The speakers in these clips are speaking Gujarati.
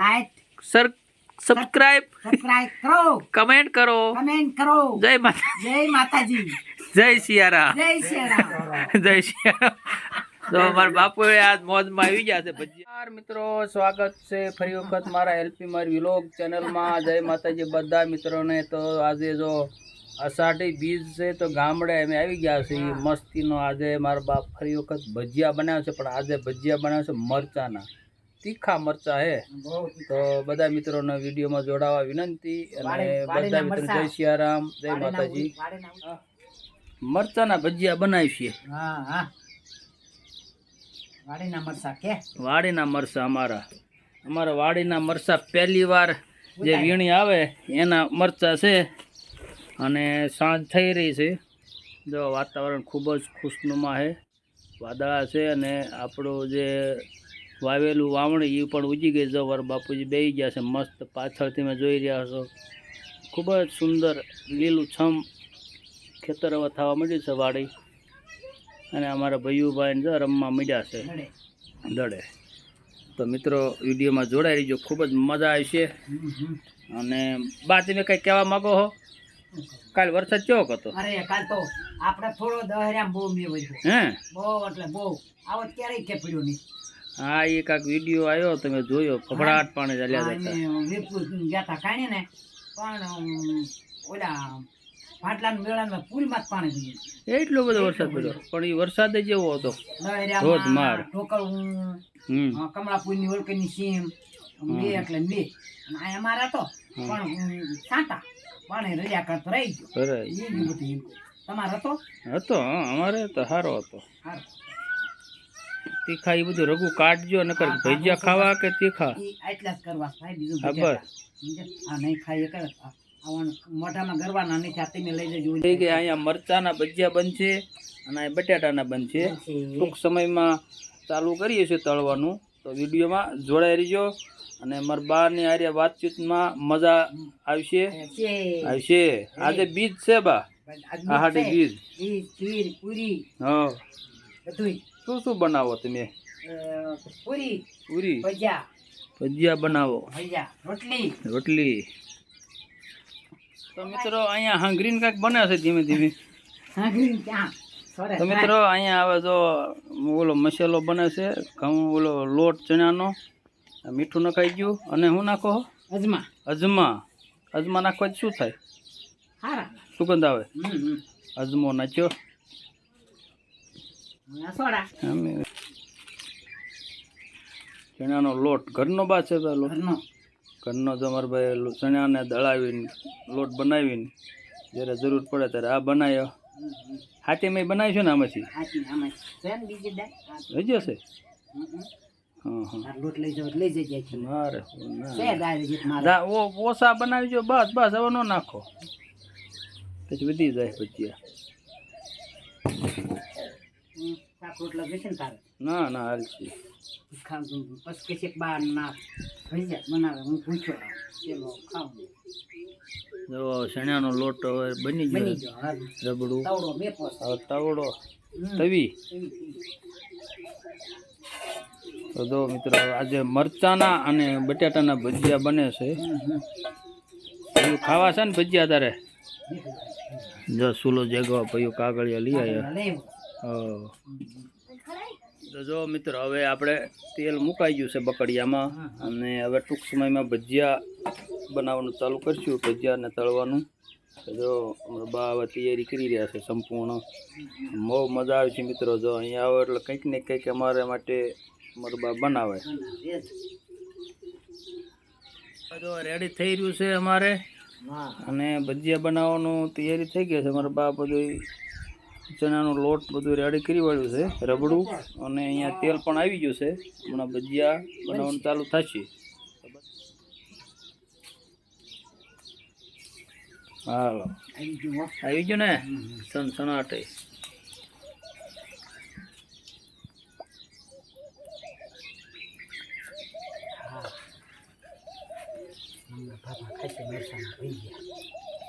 લાઈક સર સબસ્ક્રાઇબ સબસ્ક્રાઇબ કરો. કમેન્ટ કરો. કમેન્ટ કરો. જય માતા જય માતાજી. જય સિયારા જય સિયારા જય સિયારા તો મારા બાપુએ આજ મોજમાં આવી ગયા છે ભજીયાર મિત્રો સ્વાગત છે ફરી વખત મારા એલપી મારી વિલોગ ચેનલમાં. જય માતાજી બધા મિત્રોને. તો આજે જો અષાઢી બીજ છે તો ગામડે અમે આવી ગયા છે મસ્તીનો આજે મારા બાપ ફરી વખત ભજીયા બનાવ્યો છે પણ આજે ભજીયા બનાવ્યો છે મરચાના. તીખા મરચા હે. તો બધા મિત્રોને વિડીયોમાં જોડાવા વિનંતી અને બધા મિત્રો મરચાં. જય સિયારામ જય માતાજી. મરચાના ભજીયા બનાવી છીએ હા હા. વાડીના મરસા કે? વાડીના મરસા અમારા. અમારા વાડીના મરસા પહેલી વાર જે વીણી આવે એના મરચા છે. અને સાંજ થઈ રહી છે. જો વાતાવરણ ખૂબ જ ખુશનુમા છે વાદળા છે અને આપણું જે વાવેલું વાવણી એ પણ ઉજી ગઈ જવર વર બાપુજી બેસી ગયા છે મસ્ત પાછળ તમે જોઈ રહ્યા છો. ખૂબ જ સુંદર લીલું છમ ખેતર હવે થવા મળ્યું છે વાડી. અને અમારા ભૈયુભાઈને જો રમવા મળ્યા છે. દડે. તો મિત્રો વિડીયોમાં જોડાઈ રહીજો. ખૂબ જ મજા આવશે. અને બા તમે કંઈ કહેવા માગો હો? કાલ વરસાદ કેવો હતો અરે કાલ તો આપણે થોડો દહર્યા બહુ મેં હે? બહુ એટલે બહુ. આવો ક્યારેય કે પડ્યો નહીં. હા એ કાંક વીડિયો આવ્યો તમે જોયો ફફડાટ પાણી ચાલ્યા જતા વીરપુર ગયા તા કાઢીએ ને પણ ઓલા પાટલાના મેળામાં પુલમાં જ પાણી ગયું એટલો બધો વરસાદ પડ્યો પણ એ વરસાદ જ એવો હતો. ધોધમાર. અ, કમળાપુરની ઓળખની સીમ બે એટલે બે. અને અમારા તો પણ સાંટા પાણી રજા કરતો રહી ગયો. તમારો હતો? હતો અમારે તો સારો હતો. હારું. તીખા એ બધું રઘુ કાઢજો નકર ભજીયા ખાવા કે તીખા? આટલા જ કરવા થાય બીજું. સમજ્યા? આ નહીં ખાઈએ કરે મોઢામાં ગરવાના નહીં થયા તમે લઈ જજો. થઈ ગયા અહીંયા મરચાના ભજીયા બનશે અને અહીંયા બટાટાના બનશે. ટૂંક સમયમાં ચાલુ કરીએ છીએ તળવાનું. તો વિડીયોમાં જોડાઈ રહીજો અને મારા બાની આર્યા વાતચીતમાં મજા આવશે. આવશે. આજે બીજ છે બા. છે. બીજ. પૂરી. હા. બધુંય. શું શું બનાવો તમે? પૂરી પૂરી? ભજીયા. ભજીયા બનાવો. ભજીયા રોટલી. રોટલી. તો મિત્રો અહીંયા હાંગરીને કાંઈક બને છે ધીમે ધીમે. હાંગરી ક્યાં? તો મિત્રો અહીંયા આવે તો ઓલો મસાલો બને છે ઘઉં ઓલો લોટ ચણાનો. મીઠું નખાઈ ગયું. અને હું નાખો? અજમા. અજમા. અજમા નાખવાથી શું થાય? સુગંધ આવે. અજમો નાખ્યો. અમે ચણાનો લોટ ઘરનો બા છે પેલો ઘરનો ઘરનો ભાઈ ચણાને દળાવીને લોટ બનાવીને જ્યારે જરૂર પડે ત્યારે આ બનાવ્યો હાથે મેં બનાવીશું ને આમાંથી? હજી હશે ઓછા બનાવી જો બસ બસ હવે ન નાખો. પછી વધી જાય ભજીયા. હમ, શાક છે ને તારે? ના ના હાલશે ખાવું પછી કે છે બાર ના ભજીયા બનાવે. હું પૂછો ચલો ખાવું. જો શેણાનો લોટ હવે બની બની ગયો ગયો હવે રબડું. તવડો મેપો તવડો. તવી. તો જો મિત્રો આજે મરચાના અને બટાટાના ભજીયા બને છે. ખાવા છે ને ભજીયા તારે? જો સુલો જેગવા પૈયો કાગળિયા લઈ આવ્યા. તો જો મિત્રો હવે આપણે તેલ મુકાઈ ગયું છે બકડિયામાં અને હવે ટૂંક સમયમાં ભજીયા બનાવવાનું ચાલુ કરશું ભજીયાને તળવાનું. તો જો અમારા બા હવે તૈયારી કરી રહ્યા છે સંપૂર્ણ. બહુ મજા આવે છે મિત્રો જો અહીંયા આવો એટલે કંઈક ને કંઈક અમારે માટે અમારા બા બનાવે. બનાવે જો રેડી થઈ રહ્યું છે અમારે. અને ભજીયા બનાવવાનું તૈયારી થઈ ગઈ છે. અમારા બા બધું ચણાનો લોટ બધું રેડી કરી વાળ્યું છે રબડું અને અહીંયા તેલ પણ આવી ગયું છે. હમણાં ભજીયા બનાવવાનું ચાલુ થશે. હાલો. આવી ગયું ને. સનસનાટે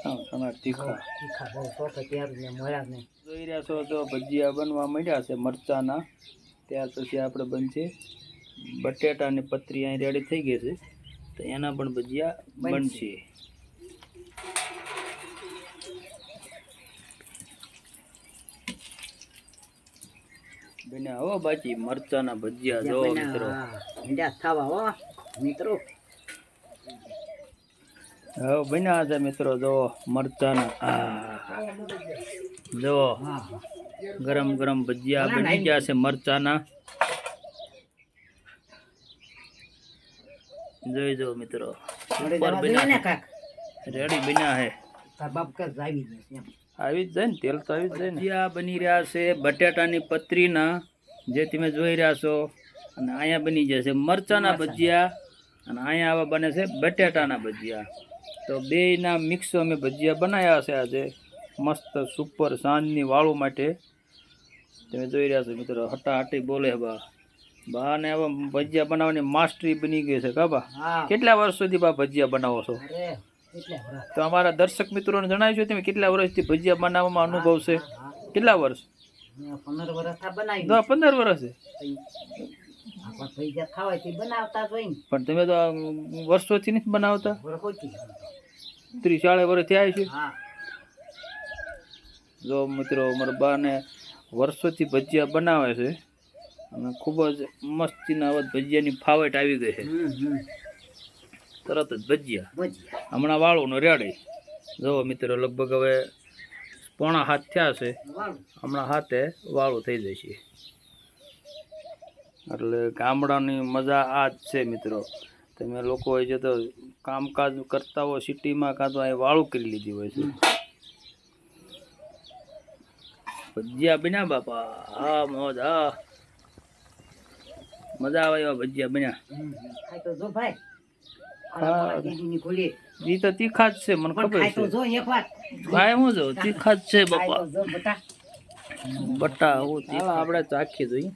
સનસનાટ તીખા. તીખા બહુ શોખે ત્યારે ને મળ્યા ને જોઈ રહ્યા છો તો ભજીયા બનવા મળ્યા છે મરચાના. ત્યાર પછી આપણે બનશે બટેટાની પતરી અહીં રેડી થઈ ગઈ છે. તો એના પણ ભજીયા બનશે. બન્યા હો બાકી મરચાના ભજીયા જો મિત્રો. ઈંડા ખાવા હો મિત્રો. હવે બન્યા છે મિત્રો જો મરચાના આ. જો હા હા ગરમ ગરમ ભજીયા બની ગયા છે મરચાના. જોઈ જો મિત્રો રેડી બન્યા એમ. આવી જ જાય ને તેલ તો આવી જ જાય ને. ભજીયા બની રહ્યા છે બટાટાની પતરીના જે તમે જોઈ રહ્યા છો. અને અહીંયા બની જશે મરચાના ભજીયા અને અહીંયા આવા બને છે બટાટાના ભજીયા. તો બેયના મિક્સ અમે ભજીયા બનાવ્યા છે આજે. મસ્ત સુપર સાંજની વાળું માટે તમે જોઈ રહ્યા છો મિત્રો હટાહટી બોલે બા. બા ને હવે ભજીયા બનાવવાની માસ્ટરી બની ગઈ છે કાબા કેટલા વર્ષ સુધી બા ભજીયા બનાવો છો? તો અમારા દર્શક મિત્રોને જણાવજો તમે કેટલા વર્ષથી ભજીયા બનાવવામાં અનુભવ છે. કેટલા વર્ષ? પંદર વર્ષ પણ તમે તો વર્ષોથી નથી બનાવતા? ત્રીસ ચાળીસ વર્ષ થયા છે. જો મિત્રો અમારા બાને વર્ષોથી ભજીયા બનાવે છે અને ખૂબ જ મસ્તીના હવે ભજીયાની ફાવટ આવી ગઈ છે. તરત જ ભજીયા. ભજીયા. હમણાં વાળું રેડે. જુઓ મિત્રો લગભગ હવે પોણા હાથ થયા છે. હમણાં હાથે વાળું થઈ જશે. એટલે ગામડાની મજા આ જ છે મિત્રો. તમે લોકો હોય છે તો કામકાજ કરતા હોય સિટીમાં કાં તો અહીં વાળું કરી લીધી હોય છે. ભજીયા બન્યા બાપા. હા મોજ હા. મજા આવે એવા ભજીયા બન્યા. હમ. તો ભાઈ. તીખા જ છે મને ખબર છે. જો કાંઈ હું જો તીખા જ છે બાપા. બટા. બટા હું તીખા આપણે ચાખી જોઈએ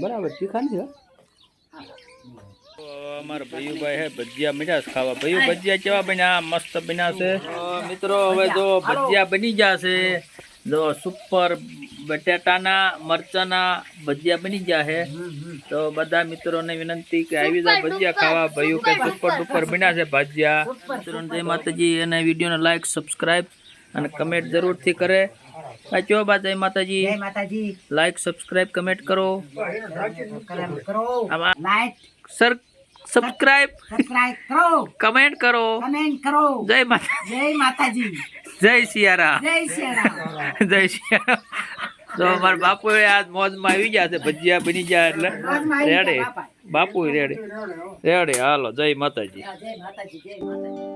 બરાબર તીખા નથી અમારા ભૈયુભાઈ હે ભજીયા મજા ખાવા. ભૈયુ ભજીયા કેવા બન્યા? મસ્ત બન્યા છે. મિત્રો હવે જો ભજીયા. બની ગયા છે. જો સુપર બટાટાના મરચાના ભજીયા બની ગયા છે. તો બધા મિત્રોને વિનંતી કે આવી જાવ ભજીયા ખાવા. ભાઈઓ કે સુપર. ડુપર બન્યા છે ભજીયા. મિત્રોને જય માતાજી અને વિડીયોને લાઈક સબસ્ક્રાઈબ અને કમેન્ટ જરૂરથી કરે. આ ચો બા જય માતાજી. લાઈક સબસ્ક્રાઈબ કમેન્ટ કરો. લાઈક સર સબસ્ક્રાઇબ સબસ્ક્રાઇબ કરો. કમેન્ટ કરો. કમેન્ટ કરો. જય માતા જય માતાજી. જય સિયારામ. જય શ્રી જય સિયારામ. તો અમારા બાપુ આજ મોજમાં આવી ગયા છે ભજીયા બની ગયા એટલે. રેડે. બાપુ રેડે. રેડે હાલો જય માતાજી. જય માતાજી જય માતાજી.